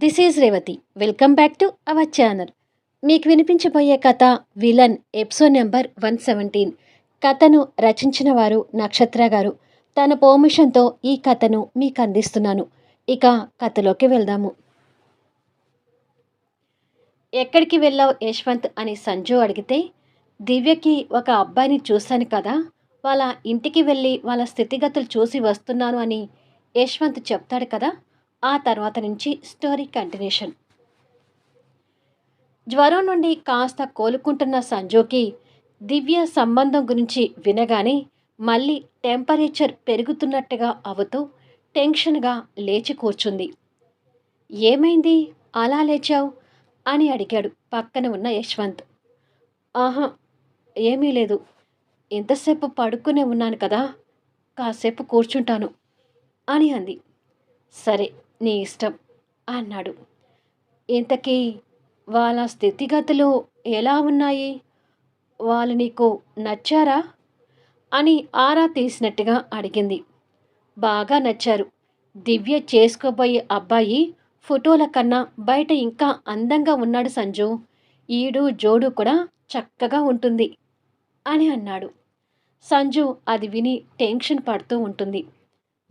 This is Revathi. Welcome back to our channel. మీకు వినిపించబోయే కథ villain episode number one seventeen. కథను రచించిన వారు నక్షత్ర గారు. తన పర్మిషన్తో ఈ కథను మీకు అందిస్తున్నాను. ఇక కథలోకి వెళ్దాము. ఎక్కడికి వెళ్ళావు యశ్వంత్ అని సంజు అడిగితే దివ్యకి ఒక అబ్బాయిని చూశాను కదా వాళ్ళ ఇంటికి వెళ్ళి వాళ్ళ స్థితిగతులు చూసి వస్తున్నాను అని యశ్వంత్ చెప్తాడు కదా ఆ తర్వాత నుంచి స్టోరీ కంటిన్యూషన్. జ్వరం నుండి కాస్త కోలుకుంటున్న సంజోకి దివ్య సంబంధం గురించి వినగానే మళ్ళీ టెంపరేచర్ పెరుగుతున్నట్టుగా అవుతూ టెన్షన్గా లేచి కూర్చుంది. ఏమైంది? అలా లేచావు? అని అడిగాడు పక్కన ఉన్న యశ్వంత్. ఆహా ఏమీ లేదు. ఎంతసేపు పడుకునే ఉన్నాను కదా కాసేపు కూర్చుంటాను అని అంది. సరే నీ ఇష్టం అన్నాడు. ఇంతకీ వాళ్ళ స్థితిగతులు ఎలా ఉన్నాయి? వాళ్ళు నీకు నచ్చారా? అని ఆరా తీసినట్టుగా అడిగింది. బాగా నచ్చారు. దివ్య చేసుకోబోయే అబ్బాయి ఫోటోల కన్నా బయట ఇంకా అందంగా ఉన్నాడు సంజు. ఈడు జోడు కూడా చక్కగా ఉంటుంది అని అన్నాడు. సంజు అది విని టెన్షన్ పడుతూ ఉంటుంది.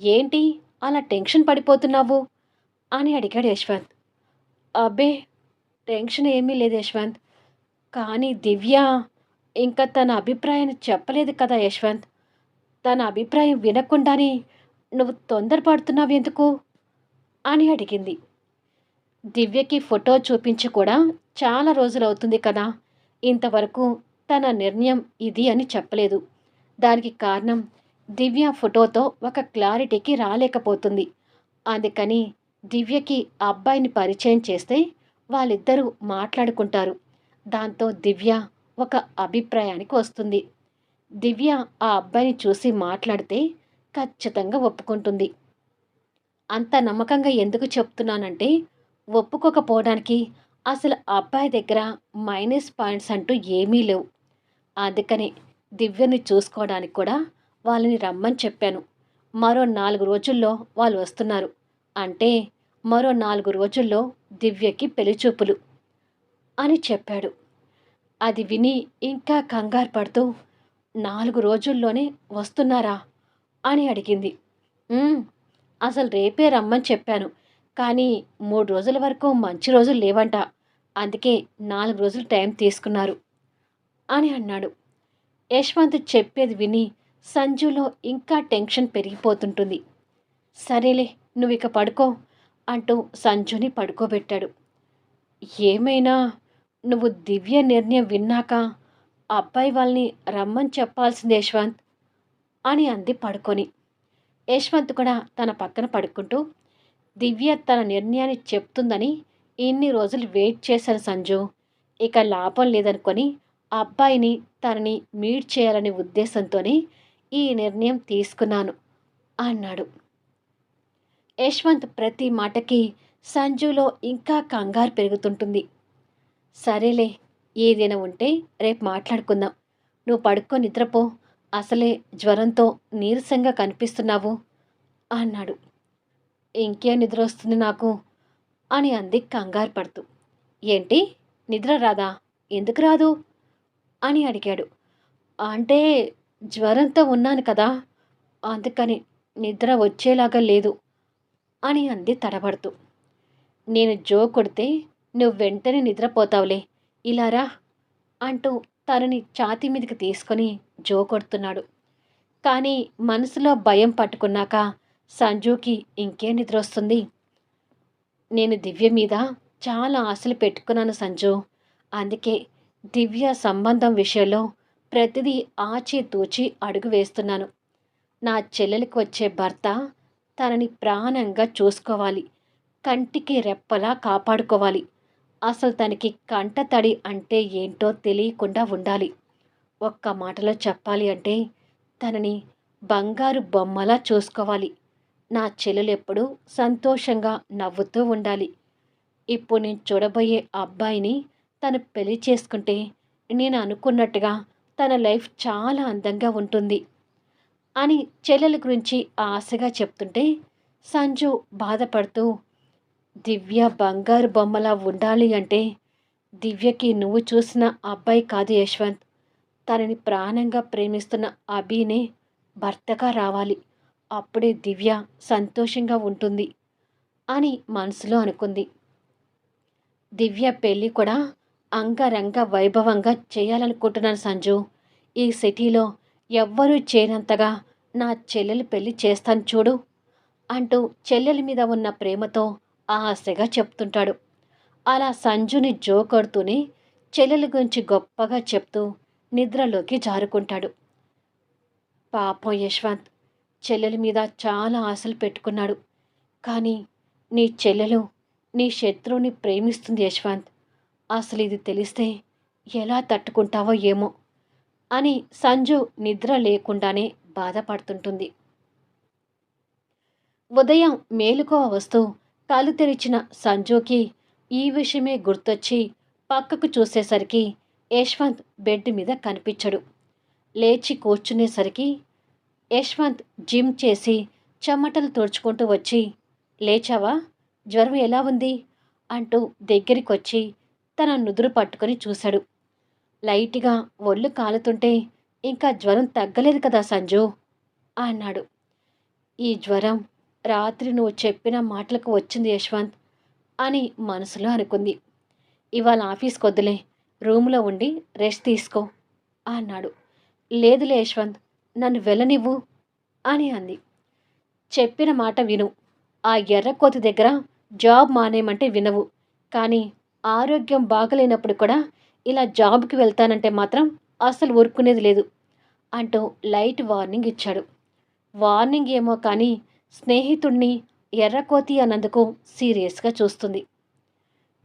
ఏంటి? అలా టెన్షన్ పడిపోతున్నావు? అని అడిగాడు యశ్వంత్. అబ్బే టెన్షన్ ఏమీ లేదు యశ్వంత్. కానీ దివ్య ఇంకా తన అభిప్రాయాన్ని చెప్పలేదు కదా యశ్వంత్. తన అభిప్రాయం వినకుండానే నువ్వు తొందరపడుతున్నావు ఎందుకు? అని అడిగింది. దివ్యకి ఫోటో చూపించి కూడా చాలా రోజులు అవుతుంది కదా. ఇంతవరకు తన నిర్ణయం ఇది అని చెప్పలేదు. దానికి కారణం దివ్య ఫోటోతో ఒక క్లారిటీకి రాలేకపోతుంది. అందుకని దివ్యకి అబ్బాయిని పరిచయం చేస్తే వాళ్ళిద్దరూ మాట్లాడుకుంటారు. దాంతో దివ్య ఒక అభిప్రాయానికి వస్తుంది. దివ్య ఆ అబ్బాయిని చూసి మాట్లాడితే ఖచ్చితంగా ఒప్పుకుంటుంది. అంత నమ్మకంగా ఎందుకు చెప్తున్నానంటే ఒప్పుకోకపోవడానికి అసలు అబ్బాయి దగ్గర మైనస్ పాయింట్స్ అంటూ ఏమీ లేవు. అందుకనే దివ్యని చూసుకోవడానికి కూడా వాళ్ళని రమ్మని చెప్పాను. మరో నాలుగు రోజుల్లో వాళ్ళు వస్తున్నారు. అంటే మరో నాలుగు రోజుల్లో దివ్యకి పెళ్ళిచూపులు అని చెప్పాడు. అది విని ఇంకా కంగారు పడుతూ నాలుగు రోజుల్లోనే వస్తున్నారా? అని అడిగింది. అసలు రేపే రమ్మని చెప్పాను కానీ మూడు రోజుల వరకు మంచి రోజులు లేవంట అందుకే నాలుగు రోజులు టైం తీసుకున్నారు అని అన్నాడు. యశ్వంత్ చెప్పేది విని సంజులో ఇంకా టెన్షన్ పెరిగిపోతుంటుంది. సరేలే నువ్వు ఇక పడుకో అంటూ సంజుని పడుకోబెట్టాడు. ఏమైనా? నువ్వు దివ్య నిర్ణయం విన్నాక అబ్బాయి వాళ్ళని రమ్మని చెప్పాల్సింది యశ్వంత్ అని అంది పడుకొని. యశ్వంత్ కూడా తన పక్కన పడుకుంటూ దివ్య తన నిర్ణయాన్ని చెప్తుందని ఇన్ని రోజులు వెయిట్ చేశాను సంజు. ఇక లాభం లేదనుకొని అబ్బాయిని తనని మీట్ చేయాలనే ఉద్దేశంతోనే ఈ నిర్ణయం తీసుకున్నాను అన్నాడు. యశ్వంత్ ప్రతి మాటకి సంజులో ఇంకా కంగారు పెరుగుతుంటుంది. సరేలే ఏదైనా ఉంటే రేపు మాట్లాడుకుందాం. నువ్వు పడుకో నిద్రపో. అసలే జ్వరంతో నీరసంగా కనిపిస్తున్నావు అన్నాడు. ఇంకేం నిద్ర వస్తుంది నాకు అని అంది కంగారు పడుతూ. ఏంటి? నిద్ర రాదా? ఎందుకు రాదు? అని అడిగాడు. అంటే జ్వరంతో ఉన్నాను కదా అందుకని నిద్ర వచ్చేలాగా లేదు. అని అంది తడబడుతూ. నేను జో కొడితే నువ్వు వెంటనే నిద్రపోతావులే ఇలారా అంటూ తనని ఛాతీ మీదకి తీసుకొని జో కొడుతున్నాడు. కానీ మనసులో భయం పట్టుకున్నాక సంజుకి ఇంకే నిద్ర వస్తుంది నేను దివ్య మీద చాలా ఆశలు పెట్టుకున్నాను సంజు. అందుకే దివ్య సంబంధం విషయంలో ప్రతిదీ ఆచి తూచి అడుగు వేస్తున్నాను. నా చెల్లెలికి వచ్చే భర్త తనని ప్రాణంగా చూసుకోవాలి. కంటికి రెప్పలా కాపాడుకోవాలి. అసలు తనకి కంట తడి అంటే ఏంటో తెలియకుండా ఉండాలి. ఒక్క మాటలో చెప్పాలి అంటే తనని బంగారు బొమ్మలా చూసుకోవాలి. నా చెల్లెలు ఎప్పుడూ సంతోషంగా నవ్వుతూ ఉండాలి. ఇప్పుడు నేను చూడబోయే అబ్బాయిని తను పెళ్ళి చేసుకుంటే నేను అనుకున్నట్టుగా తన లైఫ్ చాలా అందంగా ఉంటుంది. అని చెల్లెల గురించి ఆశగా చెప్తుంటే సంజు బాధపడుతూ దివ్య బంగారు బొమ్మలా ఉండాలి అంటే దివ్యకి నువ్వు చూసిన అబ్బాయి కాదు యశ్వంత్. తనని ప్రాణంగా ప్రేమిస్తున్న అభినే భర్తగా రావాలి. అప్పుడే దివ్య సంతోషంగా ఉంటుంది అని మనసులో అనుకుంది. దివ్య పెళ్ళి కూడా అంగరంగ వైభవంగా చేయాలనుకుంటున్నాను సంజు. ఈ సిటీలో ఎవ్వరూ చేయనంతగా నా చెల్లెలు పెళ్ళి చేస్తాను చూడు అంటూ చెల్లెల మీద ఉన్న ప్రేమతో ఆశగా చెప్తుంటాడు. అలా సంజుని జోకడుతూనే చెల్లెల గురించి గొప్పగా చెప్తూ నిద్రలోకి జారుకుంటాడు. పాపం యశ్వంత్ చెల్లెల మీద చాలా ఆశలు పెట్టుకున్నాడు. కానీ నీ చెల్లెలు నీ శత్రువుని ప్రేమిస్తుంది యశ్వంత్. అసలు ఇది తెలిస్తే ఎలా తట్టుకుంటావో ఏమో. అని సంజు నిద్ర లేకుండానే బాధపడుతుంటుంది. ఉదయం మేలుకోవ వస్తూ కళ్ళు తెరిచిన సంజుకి ఈ విషయమే గుర్తొచ్చి పక్కకు చూసేసరికి యశ్వంత్ బెడ్ మీద కనిపించడు. లేచి కూర్చునేసరికి యశ్వంత్ జిమ్ చేసి చెమటలు తుడుచుకుంటూ వచ్చి లేచావా? జ్వరం ఎలా ఉంది? అంటూ దగ్గరికి వచ్చి తన నుదురు పట్టుకొని చూశాడు. లైట్గా ఒళ్ళు కాలుతుంటే ఇంకా జ్వరం తగ్గలేదు కదా సంజు అన్నాడు. ఈ జ్వరం రాత్రి నువ్వు చెప్పిన మాటలకు వచ్చింది యశ్వంత్ అని మనసులో అనుకుంది. ఇవాళ ఆఫీస్కి వద్దులే రూమ్లో ఉండి రెస్ట్ తీసుకో అన్నాడు. లేదులే యశ్వంత్ నన్ను వెళ్ళనివ్వు అని అంది. చెప్పిన మాట విను. ఆ ఎర్రకోతి దగ్గర జాబ్ మానేయమంటే వినవు. కానీ ఆరోగ్యం బాగలేనప్పుడు కూడా ఇలా జాబ్కి వెళ్తానంటే మాత్రం అసలు ఊరుకునేది లేదు. అంటూ లైట్ వార్నింగ్ ఇచ్చాడు. వార్నింగ్ ఏమో కానీ స్నేహితుణ్ణి ఎర్రకోతి అన్నందుకు సీరియస్గా చూస్తుంది.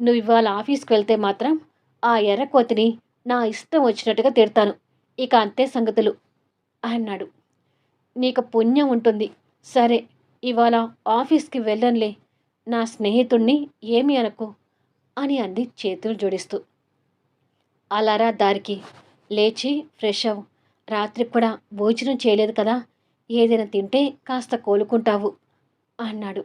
నువ్వు ఇవాళ ఆఫీస్కి వెళ్తే మాత్రం ఆ ఎర్రకోతిని నా ఇష్టం వచ్చినట్టుగా తిడతాను. ఇక అంతే సంగతులు అన్నాడు. నీకు పుణ్యం ఉంటుంది. సరే ఇవాళ ఆఫీస్కి వెళ్ళనులే. నా స్నేహితుణ్ణి ఏమి అనకు అని అంది చేతులు జోడిస్తూ. అలారా దారికి లేచి ఫ్రెష్ అవ్వు. రాత్రి కూడా భోజనం చేయలేదు కదా ఏదైనా తింటే కాస్త కోలుకుంటావు అన్నాడు.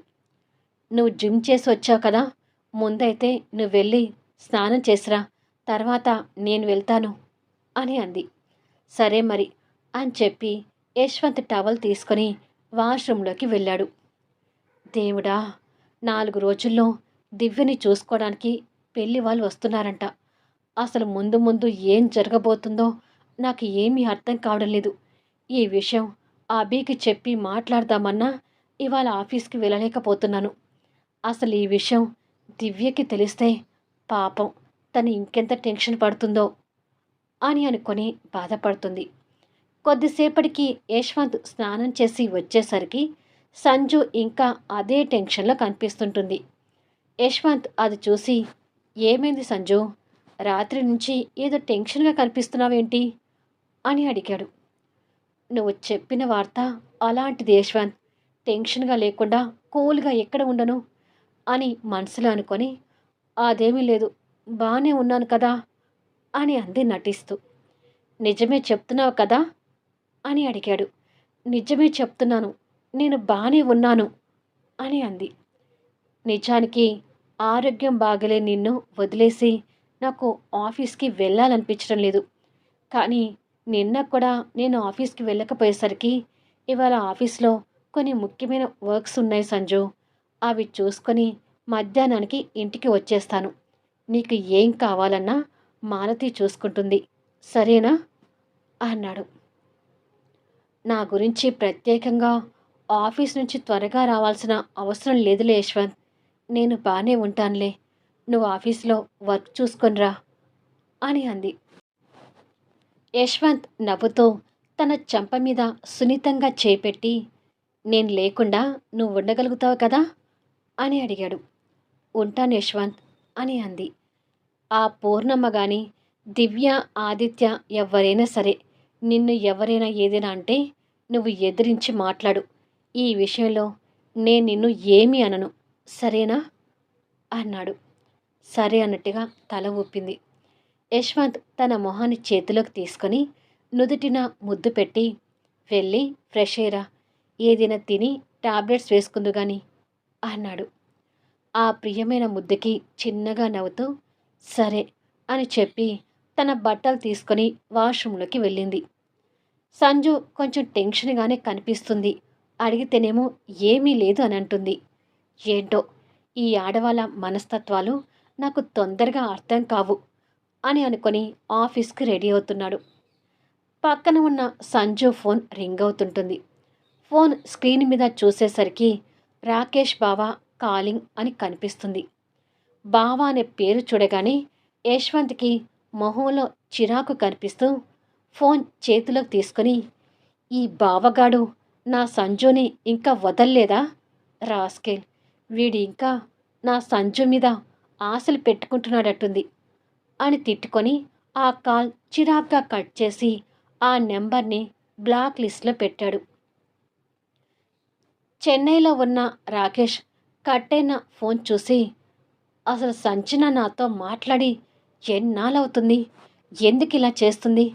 నువ్వు జిమ్ చేసి వచ్చావు కదా ముందైతే నువ్వు వెళ్ళి స్నానం చేసిరా తర్వాత నేను వెళ్తాను అని అంది. సరే మరి అని చెప్పి యశ్వంత్ టవల్ తీసుకొని వాష్రూంలోకి వెళ్ళాడు. దేవుడా నాలుగు రోజుల్లో దివ్యని చూసుకోవడానికి పెళ్ళి వాళ్ళు వస్తున్నారంట. అసలు ముందు ముందు ఏం జరగబోతుందో నాకు ఏమీ అర్థం కావడం లేదు. ఈ విషయం అబీకి చెప్పి మాట్లాడదామన్నా ఇవాళ ఆఫీస్కి వెళ్ళలేకపోతున్నాను. అసలు ఈ విషయం దివ్యకి తెలిస్తే పాపం తను ఇంకెంత టెన్షన్ పడుతుందో అని అనుకొని బాధపడుతుంది. కొద్దిసేపటికి యశ్వంత్ స్నానం చేసి వచ్చేసరికి సంజు ఇంకా అదే టెన్షన్లో కనిపిస్తుంటుంది. యశ్వంత్ అది చూసి ఏమైంది సంజు? రాత్రి నుంచి ఏదో టెన్షన్గా కనిపిస్తున్నావేంటి? అని అడిగాడు. నువ్వు చెప్పిన వార్త అలాంటిది యశ్వంత్. టెన్షన్గా లేకుండా కూల్గా ఎక్కడ ఉండను? అని మనసులో అనుకొని అదేమీ లేదు బాగానే ఉన్నాను కదా? అని అంది నటిస్తూ. నిజమే చెప్తున్నావు కదా? అని అడిగాడు. నిజమే చెప్తున్నాను నేను బాగానే ఉన్నాను అని అంది. నిజానికి ఆరోగ్యం బాగలే నిన్ను వదిలేసి నాకు ఆఫీస్కి వెళ్ళాలనిపించడం లేదు. కానీ నిన్న కూడా నేను ఆఫీస్కి వెళ్ళకపోయేసరికి ఇవాళ ఆఫీస్లో కొన్ని ముఖ్యమైన వర్క్స్ ఉన్నాయి సంజు. అవి చూసుకొని మధ్యాహ్నానికి ఇంటికి వచ్చేస్తాను. నీకు ఏం కావాలన్నా మాలతి చూసుకుంటుంది. సరేనా? అన్నాడు. నా గురించి ప్రత్యేకంగా ఆఫీస్ నుంచి త్వరగా రావాల్సిన అవసరం లేదులే యశ్వంత్. నేను బాగానే ఉంటానులే. నువ్వు ఆఫీస్లో వర్క్ చూసుకొనిరా అని అంది. యశ్వంత్ నవ్వుతో తన చెంప మీద సున్నితంగా చేపెట్టి నేను లేకుండా నువ్వు ఉండగలుగుతావు కదా? అని అడిగాడు. ఉంటాను యశ్వంత్ అని అంది. ఆ పూర్ణమ్మ గాని దివ్య ఆదిత్య ఎవరైనా సరే నిన్ను ఎవరైనా ఏదైనా అంటే నువ్వు ఎదిరించి మాట్లాడు. ఈ విషయంలో నేను నిన్ను ఏమీ అనను. సరేనా? అన్నాడు. సరే అన్నట్టుగా తల ఊపింది. యశ్వంత్ తన మొహాన్ని చేతిలోకి తీసుకొని నుదుటిన ముద్దు పెట్టి వెళ్ళి ఫ్రెష్ అయ్యరా. ఏదైనా తిని టాబ్లెట్స్ వేసుకుందు గాని అన్నాడు. ఆ ప్రియమైన ముద్దుకి చిన్నగా నవ్వుతూ సరే అని చెప్పి తన బట్టలు తీసుకొని వాష్రూమ్లోకి వెళ్ళింది. సంజు కొంచెం టెన్షన్గానే కనిపిస్తుంది. అడిగితేనేమో ఏమీ లేదు అని అంటుంది. ఏంటో ఈ ఆడవాళ్ళ మనస్తత్వాలు నాకు తొందరగా అర్థం కావు అని అనుకొని ఆఫీస్కి రెడీ అవుతున్నాడు. పక్కన ఉన్న సంజు ఫోన్ రింగ్ అవుతుంటుంది. ఫోన్ స్క్రీన్ మీద చూసేసరికి రాకేష్ బావా కాలింగ్ అని కనిపిస్తుంది. బావా అనే పేరు చూడగానే యశ్వంత్కి మొహంలో చిరాకు కనిపిస్తూ ఫోన్ చేతిలోకి తీసుకొని ఈ బావగాడు నా సంజుని ఇంకా వదల్లేదా? రాస్కేల్ వీడి ఇంకా నా సంజు మీద ఆశలు పెట్టుకుంటున్నాడట్టుంది అని తిట్టుకొని ఆ కాల్ చిరాగ్గా కట్ చేసి ఆ నెంబర్ని బ్లాక్ లిస్ట్లో పెట్టాడు. చెన్నైలో ఉన్న రాకేష్ కట్టైన ఫోన్ చూసి అసలు సంచన నాతో మాట్లాడి ఎన్నాళ్ళవుతుంది ఎందుకు ఇలా చేస్తుంది?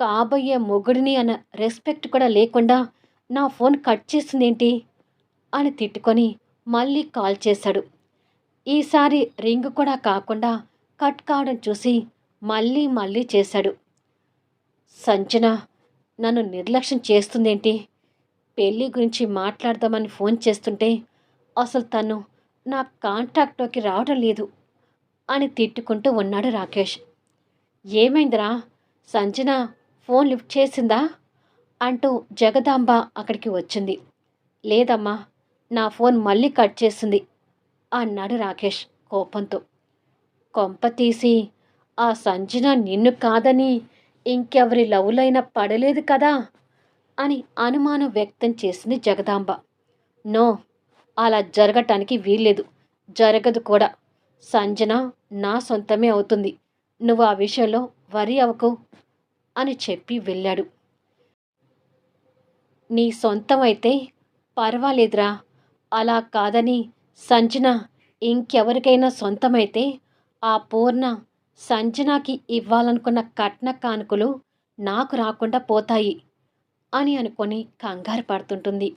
కాబోయే మొగుడిని అన్న రెస్పెక్ట్ కూడా లేకుండా నా ఫోన్ కట్ చేసిందేంటి? అని తిట్టుకొని మళ్ళీ కాల్ చేశాడు. ఈసారి రింగ్ కూడా కాకుండా కట్ కావడం చూసి మళ్ళీ మళ్ళీ చేశాడు. సంచన నన్ను నిర్లక్ష్యం చేస్తుందేంటి? పెళ్ళి గురించి మాట్లాడదామని ఫోన్ చేస్తుంటే అసలు తను నా కాంటాక్ట్లోకి రావడం లేదు అని తిట్టుకుంటూ ఉన్నాడు రాకేష్. ఏమైందిరా? సంజన ఫోన్ లిఫ్ట్ చేసిందా? అంటూ జగదాంబ అక్కడికి వచ్చింది. లేదమ్మా నా ఫోన్ మళ్ళీ కట్ చేసింది. అన్నాడు రాకేష్ కోపంతో. కొంప తీసి ఆ సంజన నిన్ను కాదని ఇంకెవరి లవ్లైనా పడలేదు కదా అని అనుమానం వ్యక్తం చేసింది జగదాంబ. నో అలా జరగటానికి వీల్లేదు. జరగదు కూడా. సంజన నా సొంతమే అవుతుంది. నువ్వు ఆ విషయంలో వరి అవకు అని చెప్పి వెళ్ళాడు. నీ సొంతం అయితే పర్వాలేదురా. అలా కాదని సంజన ఇంకెవరికైనా సొంతమైతే ఆ పూర్ణ సంజనాకి ఇవ్వాలనుకున్న కట్న కానుకలు నాకు రాకుండా పోతాయి అని అనుకొని కంగారు పడుతుంటుంది.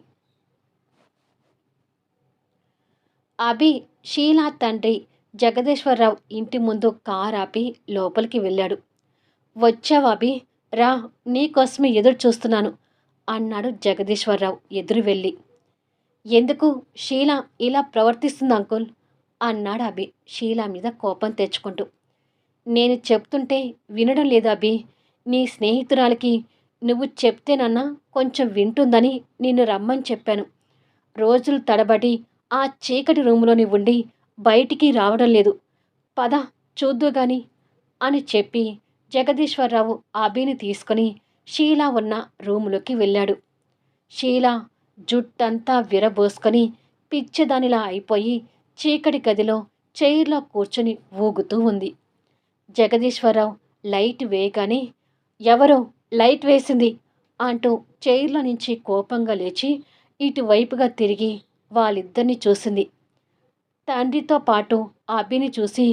అభి షీలా తండ్రి జగదీశ్వరరావు ఇంటి ముందు కార్ ఆపి లోపలికి వెళ్ళాడు. వచ్చావు అభి రా నీకోసమే ఎదురు చూస్తున్నాను అన్నాడు జగదీశ్వరరావు ఎదురు వెళ్ళి ఎందుకు షీల ఇలా ప్రవర్తిస్తుంది అంకుల్? అన్నాడు అభి షీల మీద కోపం తెచ్చుకుంటూ. నేను చెప్తుంటే వినడం లేదు అభి. నీ స్నేహితురాలకి నువ్వు చెప్తేనన్నా కొంచెం వింటుందని నిన్ను రమ్మని చెప్పాను. రోజులు తడబడి ఆ చీకటి రూములోని ఉండి బయటికి రావడం లేదు. పద చూద్దు గాని అని చెప్పి జగదీశ్వరరావు అభిని తీసుకుని షీలా ఉన్న రూములోకి వెళ్ళాడు. షీలా జుట్టంతా విరబోసుకొని పిచ్చిదానిలా అయిపోయి చీకటి గదిలో చైర్లో కూర్చొని ఊగుతూ ఉంది. జగదీశ్వరరావు లైట్ వేయగానే ఎవరో? లైట్ వేసింది! అంటూ చైర్లో నుంచి కోపంగా లేచి ఇటువైపుగా తిరిగి వాళ్ళిద్దరిని చూసింది. తండ్రితో పాటు అభిని చూసి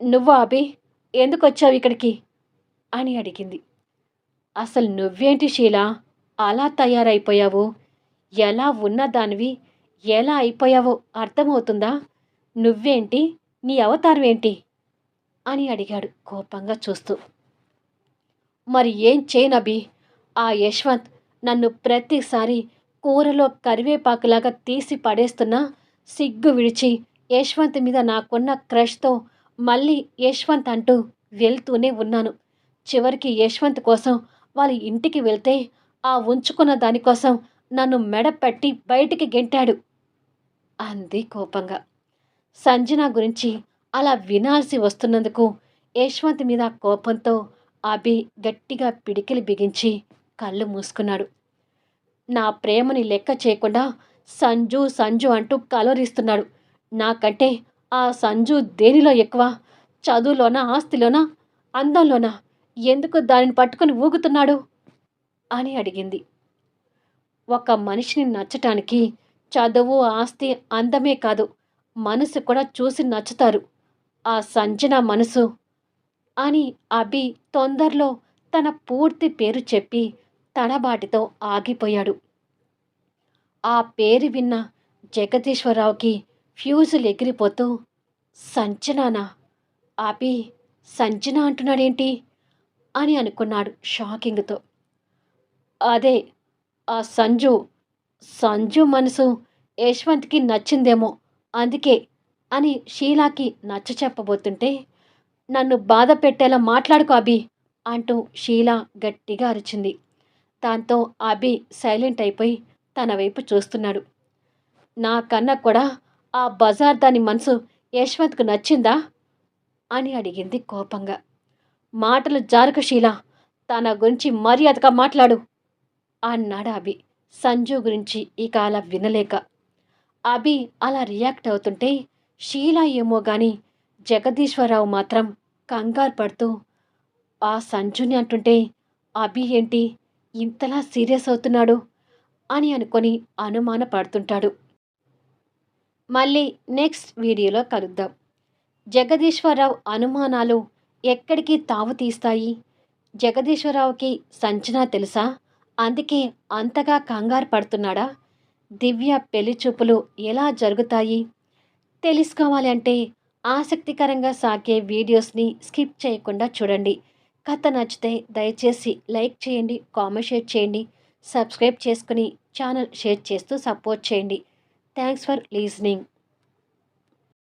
నువ్వు అభి? ఎందుకు వచ్చావు ఇక్కడికి? అని అడిగింది. అసలు నువ్వేంటి షీలా? అలా తయారైపోయావు? ఎలా ఉన్న దానివి ఎలా అయిపోయావో అర్థమవుతుందా? నువ్వేంటి? నీ అవతారం ఏంటి అని అడిగాడు కోపంగా చూస్తూ. మరి ఏం చేయనబి ఆ యశ్వంత్ నన్ను ప్రతిసారి కూరలో కరివేపాకులాగా తీసి పడేస్తున్నా సిగ్గు విడిచి యశ్వంత్ మీద నాకున్న క్రష్తో మళ్ళీ యశ్వంత్ అంటూ వెళ్తూనే ఉన్నాను. చివరికి యశ్వంత్ కోసం వాళ్ళ ఇంటికి వెళ్తే ఆ ఉంచుకున్న దానికోసం నన్ను మెడపెట్టి బయటికి గెంటాడు. అంది కోపంగా. సంజన గురించి అలా వినాల్సి వస్తున్నందుకు యశ్వంత్ మీద కోపంతో అభి గట్టిగా పిడికిలి బిగించి కళ్ళు మూసుకున్నాడు. నా ప్రేమని లెక్క చేయకుండా సంజు సంజు అంటూ కలరిస్తున్నాడు నాకంటే ఆ సంజు దేనిలో ఎక్కువ? చదువులోనా ఆస్తిలోనా అందంలోనా? ఎందుకు దానిని పట్టుకొని ఊగుతున్నాడు? అని అడిగింది. ఒక మనిషిని నచ్చటానికి చదువు ఆస్తి అందమే కాదు మనసు కూడా చూసి నచ్చుతారు. ఆ సంజన మనసు అని అభి తొందరలో తన పూర్తి పేరు చెప్పి తడబాటితో ఆగిపోయాడు. ఆ పేరు విన్న జగదీశ్వరరావుకి ఫ్యూజులు ఎగిరిపోతూ సంజనానా? అభి సంజన అంటున్నాడేంటి? అని అనుకున్నాడు షాకింగ్తో. అదే ఆ సంజు సంజు మనసు యశ్వంత్కి నచ్చిందేమో అందుకే అని షీలాకి నచ్చ చెప్పబోతుంటే నన్ను బాధ పెట్టేలా మాట్లాడుకో అభి అంటూ షీలా గట్టిగా అరిచింది. దాంతో అభి సైలెంట్ అయిపోయి తన వైపు చూస్తున్నాడు. నా కన్నా కూడా ఆ బజార్ దాని మనసు యశ్వంత్కు నచ్చిందా? అని అడిగింది కోపంగా. మాటలు జారుక షీలా తన గురించి మర్యాదగా మాట్లాడు. అన్నాడు అభి. సంజు గురించి ఇక అలా వినలేక. అభి అలా రియాక్ట్ అవుతుంటే షీలా ఏమో గాని జగదీశ్వరరావు మాత్రం కంగారు పడుతూ ఆ సంజుని అంటుంటే అభి ఏంటి ఇంతలా సీరియస్ అవుతున్నాడు? అని అనుకొని అనుమాన పడుతుంటాడు. మళ్ళీ నెక్స్ట్ వీడియోలో కలుద్దాం. జగదీశ్వరరావు అనుమానాలు ఎక్కడికి తావు తీస్తాయి? జగదీశ్వరరావుకి సంచన తెలుసా? అందుకే అంతగా కంగారు పడుతున్నాడా? దివ్య పెళ్ళి చూపులు ఎలా జరుగుతాయి? తెలుసుకోవాలి అంటే ఆసక్తికరంగా సాగే వీడియోస్ని స్కిప్ చేయకుండా చూడండి. కథ నచ్చితే దయచేసి లైక్ చేయండి కామెంట్ షేర్ చేయండి సబ్స్క్రైబ్ చేసుకుని ఛానల్ షేర్ చేస్తూ సపోర్ట్ చేయండి. Thanks for listening.